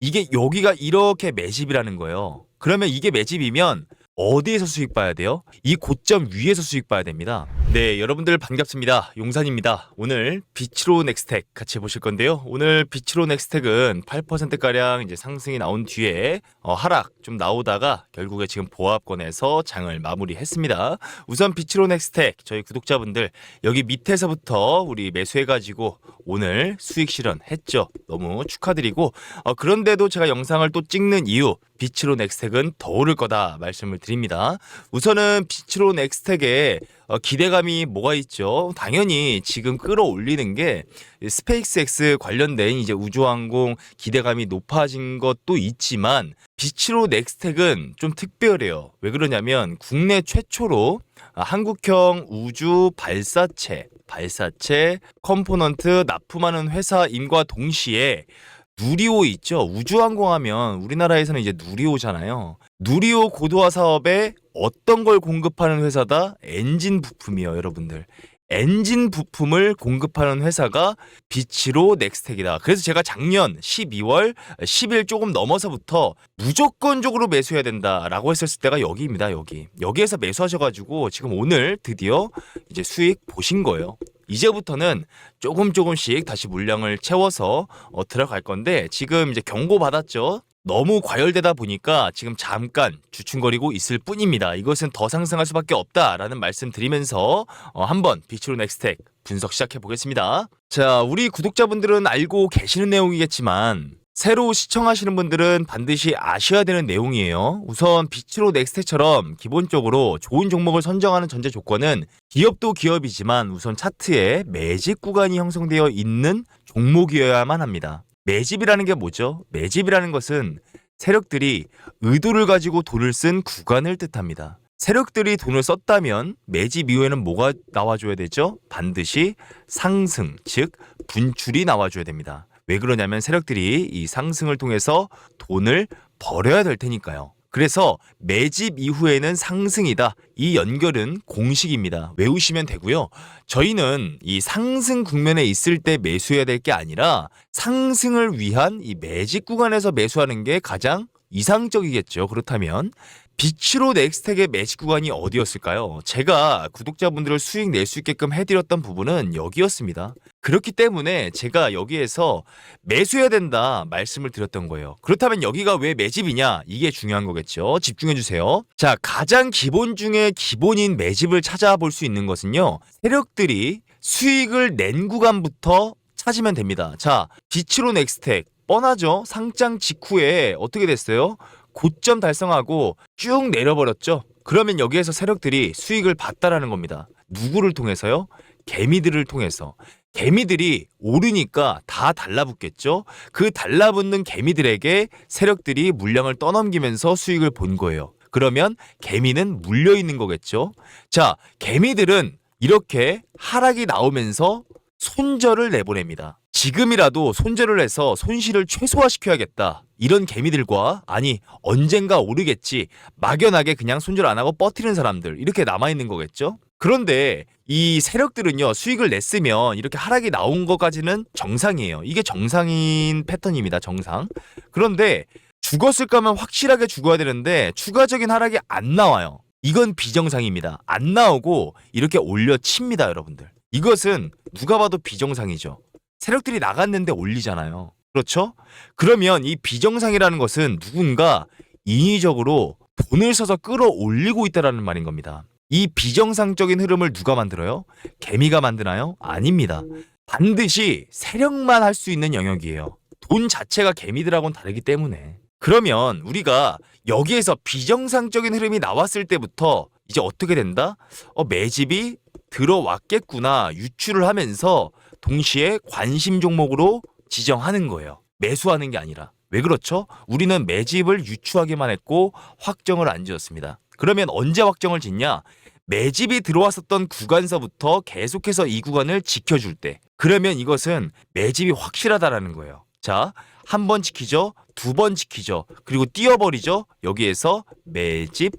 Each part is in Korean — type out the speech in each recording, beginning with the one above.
이게 여기가 이렇게 매집이라는 거예요. 그러면 이게 매집이면 어디에서 수익 봐야 돼요? 이 고점 위에서 수익 봐야 됩니다. 네, 여러분들 반갑습니다. 용산입니다. 오늘 비치로 넥스텍 같이 보실 건데요. 오늘 비치로 넥스텍은 8%가량 이제 상승이 나온 뒤에 어, 하락 좀 나오다가 결국에 지금 보합권에서 장을 마무리했습니다. 우선 비치로 넥스텍 저희 구독자분들 여기 밑에서부터 우리 매수해가지고 오늘 수익 실현했죠. 너무 축하드리고 어, 그런데도 제가 영상을 또 찍는 이유 비치로 넥스텍은 더 오를 거다 말씀을 드립니다. 우선은 비치로 넥스텍에 어, 기대감이 뭐가 있죠? 당연히 지금 끌어올리는 게 스페이스X 관련된 이제 우주항공 기대감이 높아진 것도 있지만 비치로 넥스텍은 좀 특별해요. 왜 그러냐면 국내 최초로 아, 한국형 우주 발사체, 발사체 컴포넌트 납품하는 회사임과 동시에 누리호 있죠. 우주항공하면 우리나라에서는 이제 누리호잖아요. 누리호 고도화 사업에 어떤 걸 공급하는 회사다? 엔진 부품이요, 여러분들. 엔진 부품을 공급하는 회사가 비치로 넥스텍이다. 그래서 제가 작년 12월 10일 조금 넘어서부터 무조건적으로 매수해야 된다라고 했었을 때가 여기입니다. 여기. 여기에서 매수하셔가지고 지금 오늘 드디어 이제 수익 보신 거예요. 이제부터는 조금 조금씩 다시 물량을 채워서 어, 들어갈 건데 지금 이제 경고 받았죠. 너무 과열되다 보니까 지금 잠깐 주춤거리고 있을 뿐입니다. 이것은 더 상승할 수밖에 없다라는 말씀 드리면서 어, 한번 비치로 넥스텍 분석 시작해 보겠습니다. 자, 우리 구독자분들은 알고 계시는 내용이겠지만 새로 시청하시는 분들은 반드시 아셔야 되는 내용이에요. 우선 비치로 넥스텍처럼 기본적으로 좋은 종목을 선정하는 전제 조건은 기업도 기업이지만 우선 차트에 매집 구간이 형성되어 있는 종목이어야만 합니다. 매집이라는 게 뭐죠? 매집이라는 것은 세력들이 의도를 가지고 돈을 쓴 구간을 뜻합니다. 세력들이 돈을 썼다면 매집 이후에는 뭐가 나와줘야 되죠? 반드시 상승, 즉 분출이 나와줘야 됩니다. 왜 그러냐면 세력들이 이 상승을 통해서 돈을 벌어야 될 테니까요. 그래서 매집 이후에는 상승이다. 이 연결은 공식입니다. 외우시면 되고요. 저희는 이 상승 국면에 있을 때 매수해야 될 게 아니라 상승을 위한 이 매집 구간에서 매수하는 게 가장 이상적이겠죠. 그렇다면 비치로 넥스텍의 매직 구간이 어디였을까요? 제가 구독자분들을 수익 낼 수 있게끔 해드렸던 부분은 여기였습니다. 그렇기 때문에 제가 여기에서 매수해야 된다 말씀을 드렸던 거예요. 그렇다면 여기가 왜 매집이냐? 이게 중요한 거겠죠. 집중해 주세요. 자, 가장 기본 중에 기본인 매집을 찾아볼 수 있는 것은요. 세력들이 수익을 낸 구간부터 찾으면 됩니다. 자, 비치로 넥스텍 뻔하죠. 상장 직후에 어떻게 됐어요? 고점 달성하고 쭉 내려버렸죠. 그러면 여기에서 세력들이 수익을 봤다라는 겁니다. 누구를 통해서요? 개미들을 통해서. 개미들이 오르니까 다 달라붙겠죠. 그 달라붙는 개미들에게 세력들이 물량을 떠넘기면서 수익을 본 거예요. 그러면 개미는 물려 있는 거겠죠. 자, 개미들은 이렇게 하락이 나오면서 손절을 내보냅니다. 지금이라도 손절을 해서 손실을 최소화시켜야겠다. 이런 개미들과 아니 언젠가 오르겠지 막연하게 그냥 손절 안 하고 뻗티는 사람들 이렇게 남아 있는 거겠죠. 그런데 이 세력들은요 수익을 냈으면 이렇게 하락이 나온 것까지는 정상이에요. 이게 정상인 패턴입니다. 정상. 그런데 죽었을 거면 확실하게 죽어야 되는데 추가적인 하락이 안 나와요. 이건 비정상입니다. 안 나오고 이렇게 올려칩니다, 여러분들. 이것은 누가 봐도 비정상이죠. 세력들이 나갔는데 올리잖아요. 그렇죠? 그러면 이 비정상이라는 것은 누군가 인위적으로 돈을 써서 끌어올리고 있다라는 말인 겁니다. 이 비정상적인 흐름을 누가 만들어요? 개미가 만드나요? 아닙니다. 반드시 세력만 할 수 있는 영역이에요. 돈 자체가 개미들하고는 다르기 때문에. 그러면 우리가 여기에서 비정상적인 흐름이 나왔을 때부터 이제 어떻게 된다? 어, 매집이 들어왔겠구나 유추를 하면서 동시에 관심 종목으로 지정하는 거예요. 매수하는 게 아니라. 왜 그렇죠? 우리는 매집을 유추하기만 했고 확정을 안 지었습니다. 그러면 언제 확정을 짓냐? 매집이 들어왔었던 구간서부터 계속해서 이 구간을 지켜줄 때. 그러면 이것은 매집이 확실하다라는 거예요. 자, 한 번 지키죠. 두 번 지키죠. 그리고 뛰어버리죠. 여기에서 매집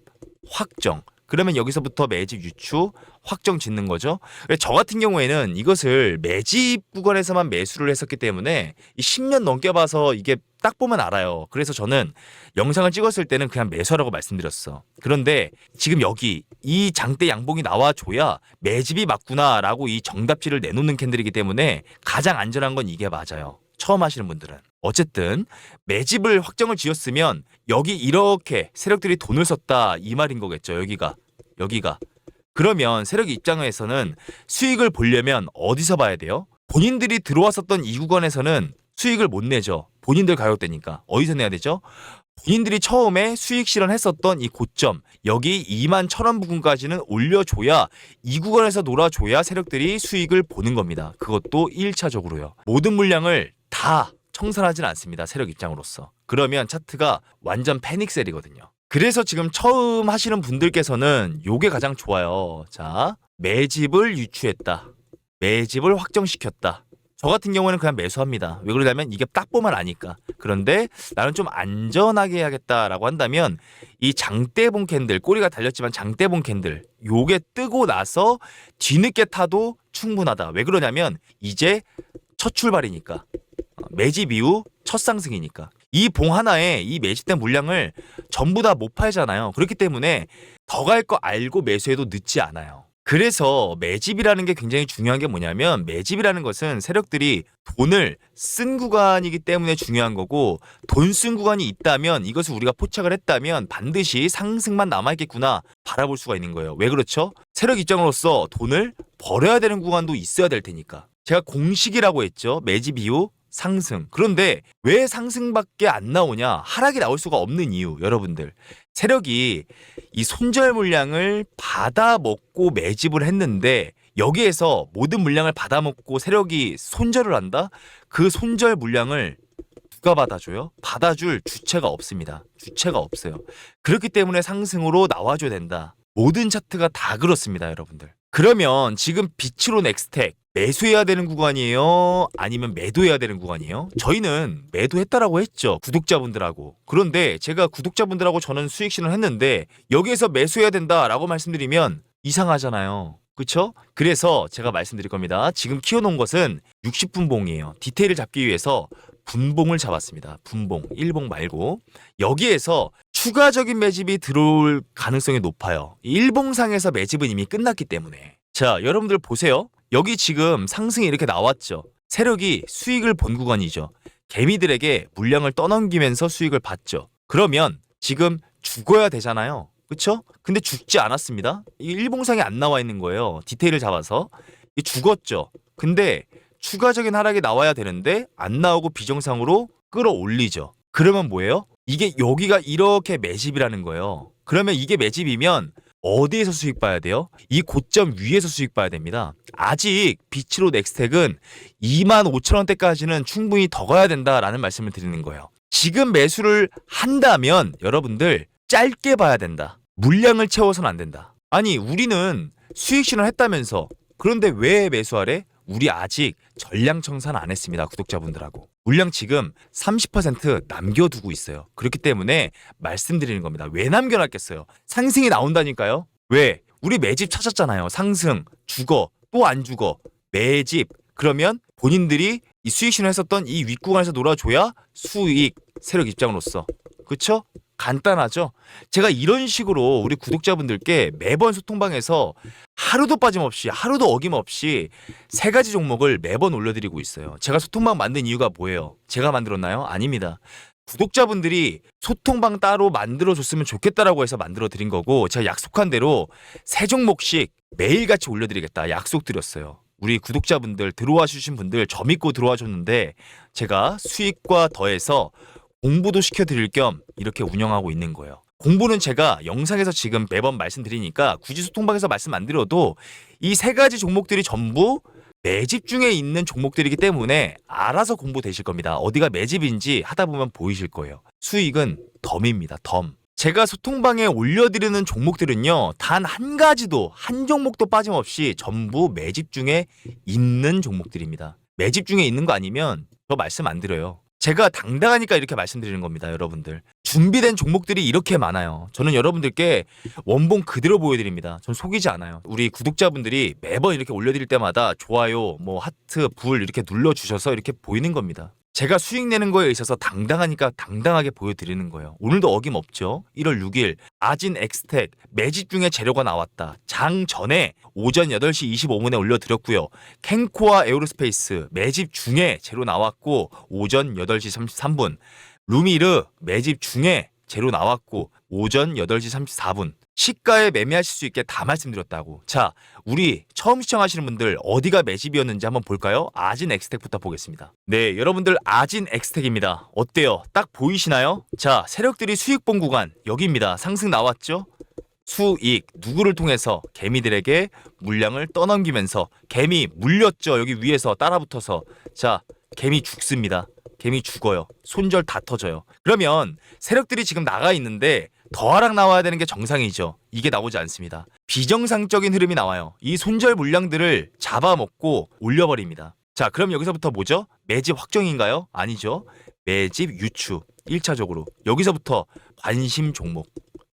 확정. 그러면 여기서부터 매집 유추 확정 짓는 거죠. 저 같은 경우에는 이것을 매집 구간에서만 매수를 했었기 때문에 이 10년 넘게 봐서 이게 딱 보면 알아요. 그래서 저는 영상을 찍었을 때는 그냥 매수하라고 말씀드렸어. 그런데 지금 여기 이 장대 양봉이 나와줘야 매집이 맞구나라고 이 정답지를 내놓는 캔들이기 때문에 가장 안전한 건 이게 맞아요. 처음 하시는 분들은. 어쨌든 매집을 확정을 지었으면 여기 이렇게 세력들이 돈을 썼다 이 말인 거겠죠. 여기가 여기가 그러면 세력 입장에서는 수익을 보려면 어디서 봐야 돼요? 본인들이 들어왔었던 이 구간에서는 수익을 못 내죠. 본인들 가격대니까 어디서 내야 되죠? 본인들이 처음에 수익 실현했었던 이 고점 여기 2만 천원 부근까지는 올려줘야 이 구간에서 놀아줘야 세력들이 수익을 보는 겁니다. 그것도 1차적으로요. 모든 물량을 다 청산 하진 않습니다. 세력 입장으로서. 그러면 차트가 완전 패닉셀이거든요. 그래서 지금 처음 하시는 분들께서는 요게 가장 좋아요. 자, 매집을 유추했다. 매집을 확정시켰다. 저 같은 경우는 그냥 매수합니다. 왜 그러냐면 이게 딱 보면 아니까. 그런데 나는 좀 안전하게 해야겠다라고 한다면 이 장대봉 캔들 꼬리가 달렸지만 장대봉 캔들 요게 뜨고 나서 뒤늦게 타도 충분하다. 왜 그러냐면 이제 첫 출발이니까 어, 매집 이후 첫 상승이니까 이 봉 하나에 이 매집된 물량을 전부 다 못 팔잖아요. 그렇기 때문에 더 갈 거 알고 매수해도 늦지 않아요. 그래서 매집이라는 게 굉장히 중요한 게 뭐냐면 매집이라는 것은 세력들이 돈을 쓴 구간이기 때문에 중요한 거고 돈 쓴 구간이 있다면 이것을 우리가 포착을 했다면 반드시 상승만 남아있겠구나 바라볼 수가 있는 거예요. 왜 그렇죠? 세력 입장으로서 돈을 벌어야 되는 구간도 있어야 될 테니까. 제가 공식이라고 했죠. 매집 이후 상승. 그런데 왜 상승밖에 안 나오냐? 하락이 나올 수가 없는 이유, 여러분들. 세력이 이 손절 물량을 받아 먹고 매집을 했는데 여기에서 모든 물량을 받아 먹고 세력이 손절을 한다? 그 손절 물량을 누가 받아줘요? 받아줄 주체가 없습니다. 주체가 없어요. 그렇기 때문에 상승으로 나와줘야 된다. 모든 차트가 다 그렇습니다, 여러분들. 그러면 지금 비치로 넥스텍 매수해야 되는 구간이에요? 아니면 매도해야 되는 구간이에요? 저희는 매도했다라고 했죠. 구독자분들하고. 그런데 제가 구독자분들하고 저는 수익 실현을 했는데 여기에서 매수해야 된다라고 말씀드리면 이상하잖아요. 그쵸? 그래서 제가 말씀드릴 겁니다. 지금 키워놓은 것은 60분 봉이에요. 디테일을 잡기 위해서 분봉을 잡았습니다. 분봉, 1봉 말고. 여기에서 추가적인 매집이 들어올 가능성이 높아요. 1봉상에서 매집은 이미 끝났기 때문에. 자, 여러분들 보세요. 여기 지금 상승이 이렇게 나왔죠. 세력이 수익을 본 구간이죠. 개미들에게 물량을 떠넘기면서 수익을 봤죠. 그러면 지금 죽어야 되잖아요. 그쵸? 근데 죽지 않았습니다. 이 일봉상에 안 나와 있는 거예요. 디테일을 잡아서. 이 죽었죠. 근데 추가적인 하락이 나와야 되는데 안 나오고 비정상으로 끌어올리죠. 그러면 뭐예요? 이게 여기가 이렇게 매집이라는 거예요. 그러면 이게 매집이면 어디에서 수익 봐야 돼요? 이 고점 위에서 수익 봐야 됩니다. 아직 비치로 넥스텍은 2만 5천 원대까지는 충분히 더 가야 된다라는 말씀을 드리는 거예요. 지금 매수를 한다면 여러분들 짧게 봐야 된다. 물량을 채워서는 안 된다. 아니 우리는 수익 실현 했다면서 그런데 왜 매수하래? 우리 아직 전량 청산 안 했습니다. 구독자분들하고. 물량 지금 30% 남겨두고 있어요. 그렇기 때문에 말씀드리는 겁니다. 왜 남겨놨겠어요? 상승이 나온다니까요. 왜? 우리 매집 찾았잖아요. 상승, 죽어, 또 안 죽어. 매집. 그러면 본인들이 이 수익 실현했었던 이 윗구간에서 놀아줘야 수익 세력 입장으로서. 그쵸? 간단하죠? 제가 이런 식으로 우리 구독자분들께 매번 소통방에서 하루도 빠짐없이 하루도 어김없이 세 가지 종목을 매번 올려드리고 있어요. 제가 소통방 만든 이유가 뭐예요? 제가 만들었나요? 아닙니다. 구독자분들이 소통방 따로 만들어줬으면 좋겠다라고 해서 만들어드린 거고 제가 약속한 대로 세 종목씩 매일같이 올려드리겠다 약속드렸어요. 우리 구독자분들 들어와 주신 분들 저 믿고 들어와 줬는데 제가 수익과 더해서 공부도 시켜드릴 겸 이렇게 운영하고 있는 거예요. 공부는 제가 영상에서 지금 매번 말씀드리니까 굳이 소통방에서 말씀 안 드려도 이 세 가지 종목들이 전부 매집 중에 있는 종목들이기 때문에 알아서 공부 되실 겁니다. 어디가 매집인지 하다 보면 보이실 거예요. 수익은 덤입니다. 덤. 제가 소통방에 올려드리는 종목들은요, 단 한 가지도, 한 종목도 빠짐없이 전부 매집 중에 있는 종목들입니다. 매집 중에 있는 거 아니면 저 말씀 안 드려요. 제가 당당하니까 이렇게 말씀드리는 겁니다, 여러분들. 준비된 종목들이 이렇게 많아요. 저는 여러분들께 원본 그대로 보여드립니다. 전 속이지 않아요. 우리 구독자분들이 매번 이렇게 올려드릴 때마다 좋아요, 뭐 하트, 불 이렇게 눌러주셔서 이렇게 보이는 겁니다. 제가 수익 내는 거에 있어서 당당하니까 당당하게 보여드리는 거예요. 오늘도 어김없죠. 1월 6일 아진 엑스텍 매집 중에 재료가 나왔다. 장 전에 오전 8시 25분에 올려드렸고요. 캔코아 에어로스페이스 매집 중에 재료 나왔고 오전 8시 33분 루미르 매집 중에 재료 나왔고 오전 8시 34분 시가에 매매하실 수 있게 다 말씀드렸다고. 자, 우리 처음 시청하시는 분들 어디가 매집이었는지 한번 볼까요? 아진 엑스텍부터 보겠습니다. 네, 여러분들 아진 엑스텍입니다. 어때요? 딱 보이시나요? 자, 세력들이 수익 본 구간 여기입니다. 상승 나왔죠? 수익 누구를 통해서 개미들에게 물량을 떠넘기면서 개미 물렸죠. 여기 위에서 따라붙어서 자, 개미 죽습니다. 개미 죽어요. 손절 다 터져요. 그러면 세력들이 지금 나가 있는데 더 하락 나와야 되는 게 정상이죠. 이게 나오지 않습니다. 비정상적인 흐름이 나와요. 이 손절 물량들을 잡아먹고 올려버립니다. 자, 그럼 여기서부터 뭐죠? 매집 확정인가요? 아니죠. 매집 유추. 1차적으로. 여기서부터 관심 종목.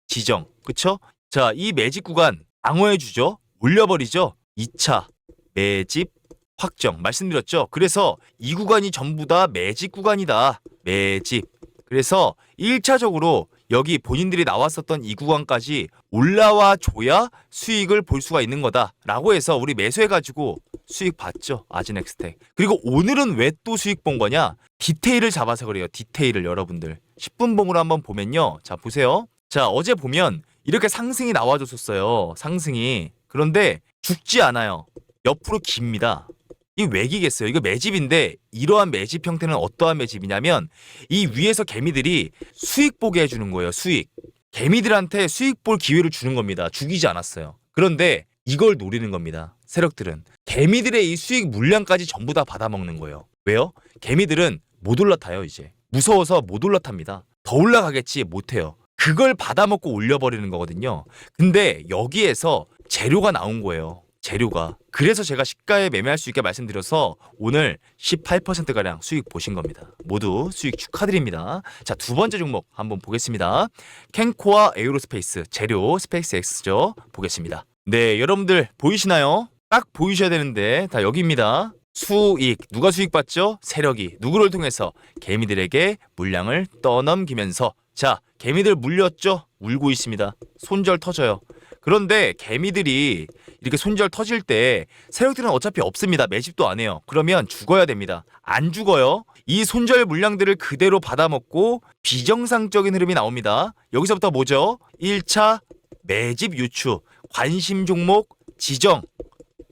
지정. 그쵸? 자, 이 매집 구간 방어해주죠. 올려버리죠. 2차 매집 확정. 말씀드렸죠. 그래서 이 구간이 전부 다 매집 구간이다. 매집. 그래서 1차적으로 여기 본인들이 나왔었던 이 구간까지 올라와 줘야 수익을 볼 수가 있는 거다라고 해서 우리 매수해가지고 수익 봤죠? 아진엑스텍. 그리고 오늘은 왜 또 수익 본 거냐? 디테일을 잡아서 그래요. 디테일을 여러분들. 10분 봉으로 한번 보면요. 자 보세요. 자 어제 보면 이렇게 상승이 나와줬었어요. 상승이. 그런데 죽지 않아요. 옆으로 깁니다 이 왜기겠어요 이거 매집인데 이러한 매집 형태는 어떠한 매집이냐면 이 위에서 개미들이 수익 보게 해주는 거예요. 수익. 개미들한테 수익 볼 기회를 주는 겁니다. 죽이지 않았어요. 그런데 이걸 노리는 겁니다. 세력들은 개미들의 이 수익 물량까지 전부 다 받아먹는 거예요. 왜요? 개미들은 못 올라타요 이제. 무서워서 못 올라탑니다. 더 올라가겠지 못해요. 그걸 받아먹고 올려버리는 거거든요. 근데 여기에서 재료가 나온 거예요. 재료가. 그래서 제가 시가에 매매할 수 있게 말씀드려서 오늘 18%가량 수익 보신 겁니다. 모두 수익 축하드립니다. 자, 두 번째 종목 한번 보겠습니다. 캔코아 에어로스페이스 재료 스페이스 X죠. 보겠습니다. 네, 여러분들 보이시나요? 딱 보이셔야 되는데 다 여기입니다. 수익 누가 수익 받죠? 세력이 누구를 통해서 개미들에게 물량을 떠넘기면서 자 개미들 물렸죠? 울고 있습니다. 손절 터져요. 그런데 개미들이 이렇게 손절 터질 때 세력들은 어차피 없습니다. 매집도 안 해요. 그러면 죽어야 됩니다. 안 죽어요. 이 손절 물량들을 그대로 받아먹고 비정상적인 흐름이 나옵니다. 여기서부터 뭐죠? 1차 매집 유추, 관심 종목 지정.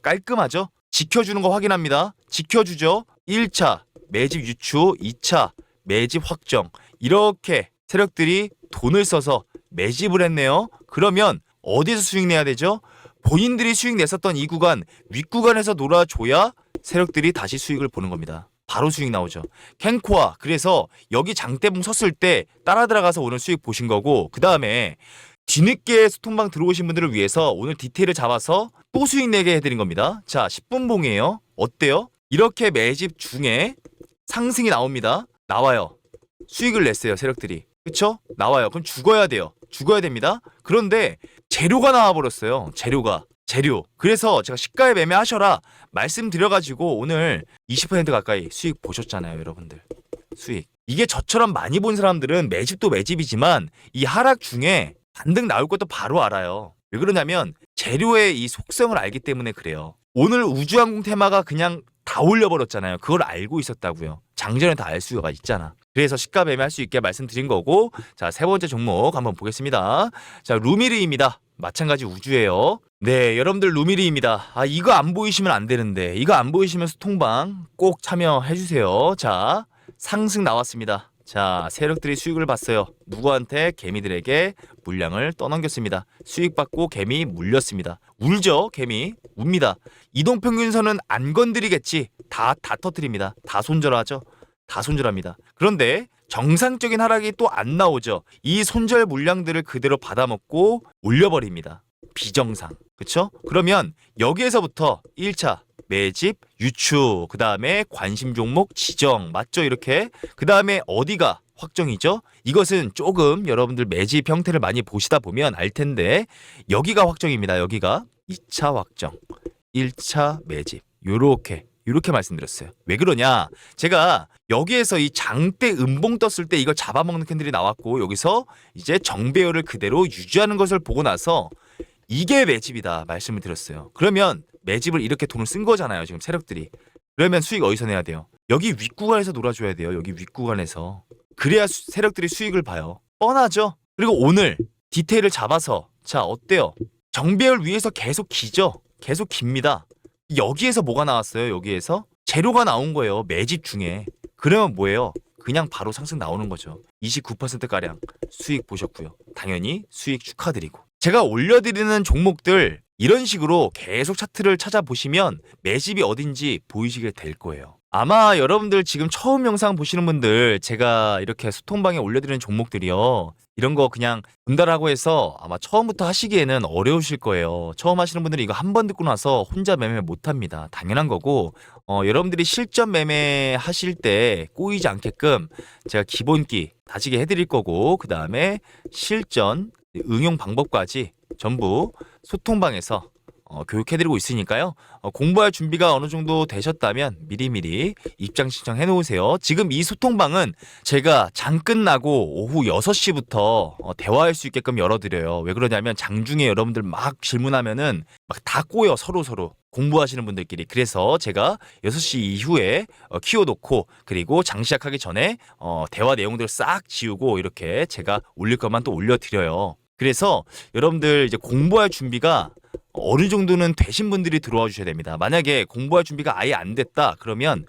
깔끔하죠? 지켜주는 거 확인합니다. 지켜주죠? 1차 매집 유추, 2차 매집 확정. 이렇게 세력들이 돈을 써서 매집을 했네요. 그러면 어디서 수익 내야 되죠? 본인들이 수익 냈었던 이 구간 윗구간에서 놀아줘야 세력들이 다시 수익을 보는 겁니다. 바로 수익 나오죠. 캔코아 그래서 여기 장대봉 섰을 때 따라 들어가서 오늘 수익 보신 거고 그 다음에 뒤늦게 소통방 들어오신 분들을 위해서 오늘 디테일을 잡아서 또 수익 내게 해드린 겁니다. 자 10분 봉이에요. 어때요? 이렇게 매집 중에 상승이 나옵니다. 나와요. 수익을 냈어요 세력들이. 그쵸? 나와요. 그럼 죽어야 돼요. 죽어야 됩니다. 그런데 재료가 나와버렸어요. 재료가. 재료. 그래서 제가 시가에 매매하셔라 말씀드려가지고 오늘 20% 가까이 수익 보셨잖아요, 여러분들. 수익. 이게 저처럼 많이 본 사람들은 매집도 매집이지만 이 하락 중에 반등 나올 것도 바로 알아요. 왜 그러냐면 재료의 이 속성을 알기 때문에 그래요. 오늘 우주항공 테마가 그냥 다 올려버렸잖아요. 그걸 알고 있었다고요. 장전에 다 알 수가 있잖아. 그래서 시가 매매할 수 있게 말씀드린 거고 자 세 번째 종목 한번 보겠습니다. 자 루미르입니다. 마찬가지 우주예요. 네 여러분들 루미르입니다. 아 이거 안 보이시면 안 되는데 이거 안 보이시면 소통방 꼭 참여해 주세요. 자 상승 나왔습니다. 자 세력들이 수익을 봤어요. 누구한테 개미들에게 물량을 떠넘겼습니다. 수익 받고 개미 물렸습니다. 울죠 개미 웁니다. 이동평균선은 안 건드리겠지 다 다 터뜨립니다. 다 손절하죠. 다 손절합니다. 그런데 정상적인 하락이 또 안 나오죠. 이 손절 물량들을 그대로 받아먹고 올려버립니다. 비정상. 그쵸? 그러면 여기에서부터 1차 매집, 유추, 그 다음에 관심 종목 지정. 맞죠? 이렇게. 그 다음에 어디가 확정이죠. 이것은 조금 여러분들 매집 형태를 많이 보시다 보면 알 텐데 여기가 확정입니다. 여기가 2차 확정, 1차 매집. 요렇게 요렇게 말씀드렸어요. 왜 그러냐? 제가 여기에서 이 장대 음봉 떴을 때 이걸 잡아먹는 캔들이 나왔고 여기서 이제 정배열을 그대로 유지하는 것을 보고 나서 이게 매집이다 말씀을 드렸어요. 그러면 매집을 이렇게 돈을 쓴 거잖아요. 지금 세력들이. 그러면 수익 어디서 내야 돼요? 여기 윗구간에서 놀아줘야 돼요. 여기 윗구간에서. 그래야 수- 세력들이 수익을 봐요. 뻔하죠? 그리고 오늘 디테일을 잡아서 자 어때요? 정배열 위에서 계속 기죠? 계속 깁니다. 여기에서 뭐가 나왔어요? 여기에서 재료가 나온 거예요. 매집 중에. 그러면 뭐예요? 그냥 바로 상승 나오는 거죠. 29% 가량 수익 보셨고요. 당연히 수익 축하드리고. 제가 올려드리는 종목들 이런 식으로 계속 차트를 찾아보시면 매집이 어딘지 보이시게 될 거예요. 아마 여러분들 지금 처음 영상 보시는 분들 제가 이렇게 소통방에 올려드리는 종목들이요. 이런 거 그냥 본다라고 해서 아마 처음부터 하시기에는 어려우실 거예요. 처음 하시는 분들이 이거 한 번 듣고 나서 혼자 매매 못 합니다. 당연한 거고, 어, 여러분들이 실전 매매 하실 때 꼬이지 않게끔 제가 기본기 다지게 해드릴 거고, 그 다음에 실전 응용 방법까지 전부 소통방에서 어, 교육해드리고 있으니까요. 어, 공부할 준비가 어느 정도 되셨다면 미리미리 입장 신청해 놓으세요. 지금 이 소통방은 제가 장 끝나고 오후 6시부터 어, 대화할 수 있게끔 열어드려요. 왜 그러냐면 장중에 여러분들 막 질문하면은 막 다 꼬여 서로 서로 공부하시는 분들끼리. 그래서 제가 6시 이후에 어, 키워놓고 그리고 장 시작하기 전에 어, 대화 내용들을 싹 지우고 이렇게 제가 올릴 것만 또 올려드려요. 그래서 여러분들 이제 공부할 준비가 어느 정도는 되신 분들이 들어와 주셔야 됩니다. 만약에 공부할 준비가 아예 안 됐다 그러면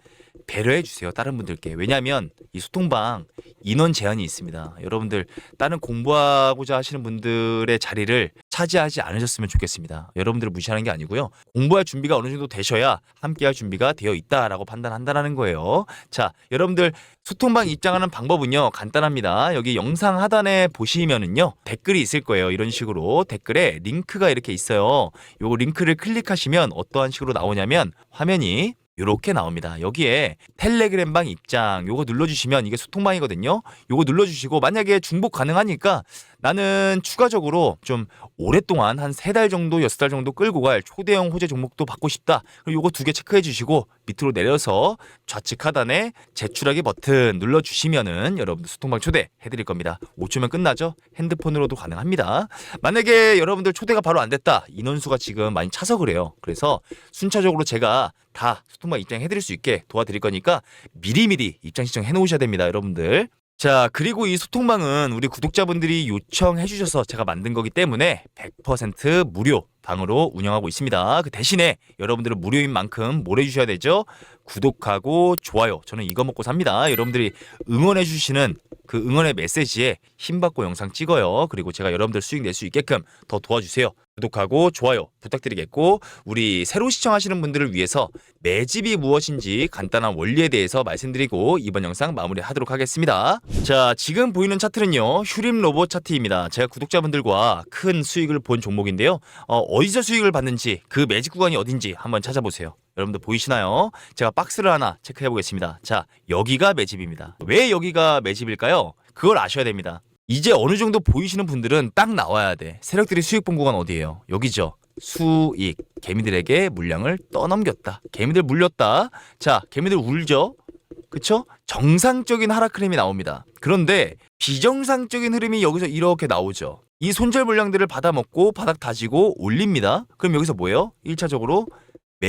배려해 주세요. 다른 분들께. 왜냐하면 이 소통방 인원 제한이 있습니다. 여러분들 다른 공부하고자 하시는 분들의 자리를 차지하지 않으셨으면 좋겠습니다. 여러분들을 무시하는 게 아니고요. 공부할 준비가 어느 정도 되셔야 함께할 준비가 되어 있다라고 판단한다라는 거예요. 자, 여러분들 소통방 입장하는 방법은요 간단합니다. 여기 영상 하단에 보시면은요 댓글이 있을 거예요. 이런 식으로 댓글에 링크가 이렇게 있어요. 요거 링크를 클릭하시면 어떠한 식으로 나오냐면 화면이 요렇게 나옵니다. 여기에 텔레그램방 입장 요거 눌러주시면 이게 소통방이거든요. 요거 눌러주시고 만약에 중복 가능하니까 나는 추가적으로 좀 오랫동안 한 세 달 정도 여섯 달 정도 끌고 갈 초대형 호재 종목도 받고 싶다. 그럼 요거 두 개 체크해 주시고 밑으로 내려서 좌측 하단에 제출하기 버튼 눌러 주시면은 여러분들 소통방 초대 해 드릴 겁니다. 5초면 끝나죠? 핸드폰으로도 가능합니다. 만약에 여러분들 초대가 바로 안 됐다. 인원수가 지금 많이 차서 그래요. 그래서 순차적으로 제가 다 소통방 입장해 드릴 수 있게 도와드릴 거니까 미리미리 입장 신청해 놓으셔야 됩니다, 여러분들. 자, 그리고 이 소통방은 우리 구독자분들이 요청해 주셔서 제가 만든 거기 때문에 100% 무료 방으로 운영하고 있습니다. 그 대신에 여러분들은 무료인 만큼 뭘 해주셔야 되죠? 구독하고 좋아요. 저는 이거 먹고 삽니다. 여러분들이 응원해 주시는 그 응원의 메시지에 힘받고 영상 찍어요. 그리고 제가 여러분들 수익 낼 수 있게끔 더 도와주세요. 구독하고 좋아요 부탁드리겠고 우리 새로 시청하시는 분들을 위해서 매집이 무엇인지 간단한 원리에 대해서 말씀드리고 이번 영상 마무리하도록 하겠습니다. 자 지금 보이는 차트는요 휴림 로봇 차트입니다. 제가 구독자분들과 큰 수익을 본 종목인데요. 어, 어디서 수익을 받는지 그 매집 구간이 어딘지 한번 찾아보세요. 여러분들 보이시나요? 제가 박스를 하나 체크해 보겠습니다. 자, 여기가 매집입니다. 왜 여기가 매집일까요? 그걸 아셔야 됩니다. 이제 어느 정도 보이시는 분들은 딱 나와야 돼. 세력들이 수익 본 구간 어디예요? 여기죠. 수익. 개미들에게 물량을 떠넘겼다. 개미들 물렸다. 자, 개미들 울죠? 그쵸? 정상적인 하락 흐름이 나옵니다. 그런데 비정상적인 흐름이 여기서 이렇게 나오죠. 이 손절 물량들을 받아먹고 바닥 다지고 올립니다. 그럼 여기서 뭐예요? 1차적으로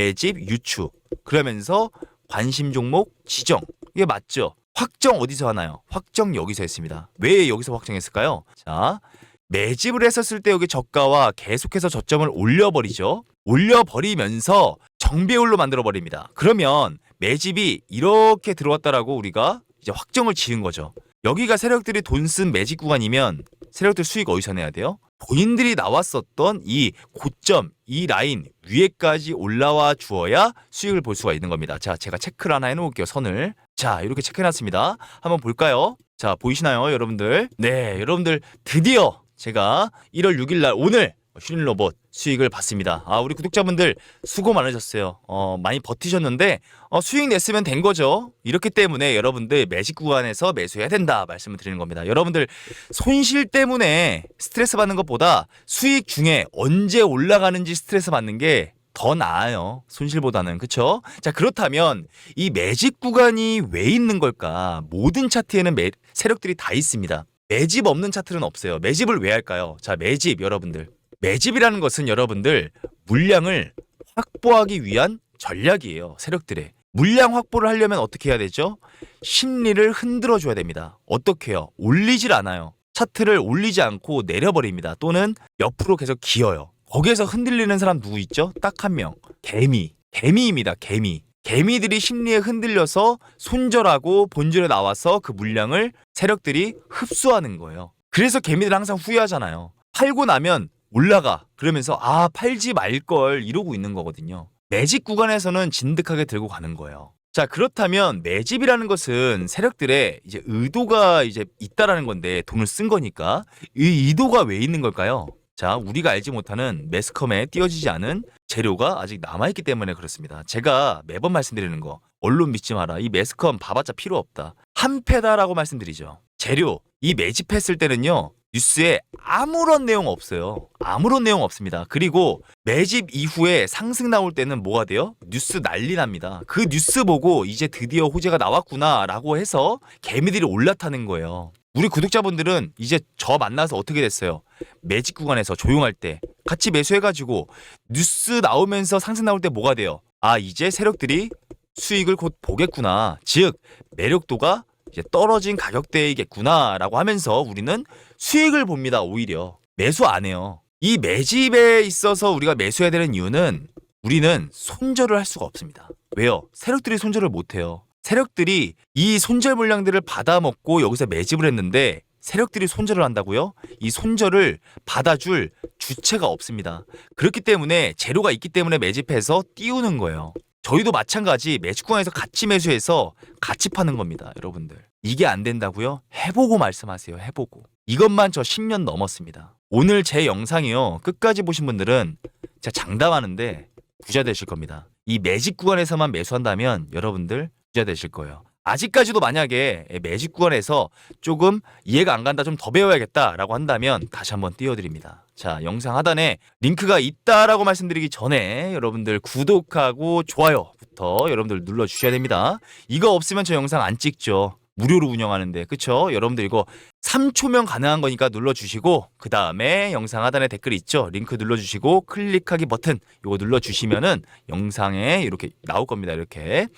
매집 유추. 그러면서 관심 종목 지정. 이게 맞죠? 확정 어디서 하나요? 확정 여기서 했습니다. 왜 여기서 확정했을까요? 자, 매집을 했었을 때 여기 저가와 계속해서 저점을 올려버리죠. 올려버리면서 정배율로 만들어버립니다. 그러면 매집이 이렇게 들어왔다라고 우리가 이제 확정을 지은 거죠. 여기가 세력들이 돈 쓴 매집 구간이면 세력들 수익 어디서 내야 돼요? 본인들이 나왔었던 이 고점, 이 라인 위에까지 올라와 주어야 수익을 볼 수가 있는 겁니다. 자, 제가 체크를 하나 해놓을게요, 선을. 자, 이렇게 체크해놨습니다. 한번 볼까요? 자, 보이시나요, 여러분들? 네, 여러분들 드디어 제가 1월 6일 날 오늘 슈링 로봇 수익을 봤습니다. 아 우리 구독자분들 수고 많으셨어요. 어 많이 버티셨는데 어, 수익 냈으면 된 거죠. 이렇기 때문에 여러분들 매직 구간에서 매수해야 된다 말씀을 드리는 겁니다. 여러분들 손실 때문에 스트레스 받는 것보다 수익 중에 언제 올라가는지 스트레스 받는 게 더 나아요. 손실보다는. 그쵸? 자, 그렇다면 이 매집 구간이 왜 있는 걸까? 모든 차트에는 매, 세력들이 다 있습니다. 매집 없는 차트는 없어요. 매집을 왜 할까요? 자, 매집 여러분들. 매집이라는 것은 여러분들 물량을 확보하기 위한 전략이에요. 세력들의. 물량 확보를 하려면 어떻게 해야 되죠? 심리를 흔들어 줘야 됩니다. 어떻게요? 올리질 않아요. 차트를 올리지 않고 내려버립니다. 또는 옆으로 계속 기어요. 거기에서 흔들리는 사람 누구 있죠? 딱 한 명. 개미. 개미입니다. 개미. 개미들이 심리에 흔들려서 손절하고 본질에 나와서 그 물량을 세력들이 흡수하는 거예요. 그래서 개미들 항상 후회하잖아요. 팔고 나면 올라가. 그러면서 아, 팔지 말 걸 이러고 있는 거거든요. 매집 구간에서는 진득하게 들고 가는 거예요. 자, 그렇다면 매집이라는 것은 세력들의 이제 의도가 이제 있다라는 건데 돈을 쓴 거니까 이 의도가 왜 있는 걸까요? 자, 우리가 알지 못하는 매스컴에 띄어지지 않은 재료가 아직 남아있기 때문에 그렇습니다. 제가 매번 말씀드리는 거, 언론 믿지 마라. 이 매스컴 봐봤자 필요 없다. 한 패다라고 말씀드리죠. 재료, 이 매집했을 때는요, 뉴스에 아무런 내용 없어요. 아무런 내용 없습니다. 그리고 매집 이후에 상승 나올 때는 뭐가 돼요? 뉴스 난리 납니다. 그 뉴스 보고 이제 드디어 호재가 나왔구나라고 해서 개미들이 올라타는 거예요. 우리 구독자분들은 이제 저 만나서 어떻게 됐어요? 매직 구간에서 조용할 때 같이 매수해가지고 뉴스 나오면서 상승 나올 때 뭐가 돼요? 아 이제 세력들이 수익을 곧 보겠구나. 즉 매력도가 이제 떨어진 가격대이겠구나라고 하면서 우리는 수익을 봅니다. 오히려 매수 안 해요. 이 매집에 있어서 우리가 매수해야 되는 이유는 우리는 손절을 할 수가 없습니다. 왜요? 세력들이 손절을 못 해요. 세력들이 이 손절 물량들을 받아먹고 여기서 매집을 했는데 세력들이 손절을 한다고요? 이 손절을 받아줄 주체가 없습니다. 그렇기 때문에 재료가 있기 때문에 매집해서 띄우는 거예요. 저희도 마찬가지 매집구간에서 같이 매수해서 같이 파는 겁니다, 여러분들. 이게 안 된다고요? 해보고 말씀하세요, 해보고. 이것만 저 10년 넘었습니다. 오늘 제 영상이요, 끝까지 보신 분들은 제가 장담하는데 부자 되실 겁니다. 이 매집 구간에서만 매수한다면 여러분들 부자 되실 거예요. 아직까지도 만약에 매집 구간에서 조금 이해가 안 간다, 좀 더 배워야겠다라고 한다면 다시 한번 띄워드립니다. 자, 영상 하단에 링크가 있다라고 말씀드리기 전에 여러분들 구독하고 좋아요부터 여러분들 눌러주셔야 됩니다. 이거 없으면 저 영상 안 찍죠. 무료로 운영하는데 그쵸? 여러분들 이거 3초면 가능한 거니까 눌러주시고 그 다음에 영상 하단에 댓글 있죠? 링크 눌러주시고 클릭하기 버튼 이거 눌러주시면은 영상에 이렇게 나올 겁니다. 이렇게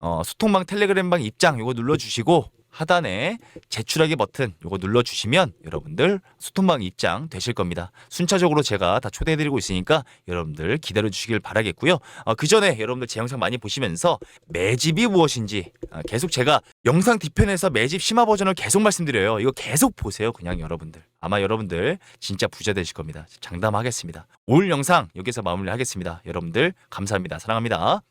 어, 소통방 텔레그램방 입장 이거 눌러주시고 하단에 제출하기 버튼 이거 눌러주시면 여러분들 소통방 입장 되실 겁니다. 순차적으로 제가 다 초대해드리고 있으니까 여러분들 기다려주시길 바라겠고요. 어, 그 전에 여러분들 제 영상 많이 보시면서 매집이 무엇인지 아, 계속 제가 영상 뒤편에서 매집 심화 버전을 계속 말씀드려요. 이거 계속 보세요. 그냥 여러분들. 아마 여러분들 진짜 부자 되실 겁니다. 장담하겠습니다. 오늘 영상 여기서 마무리하겠습니다. 여러분들 감사합니다. 사랑합니다.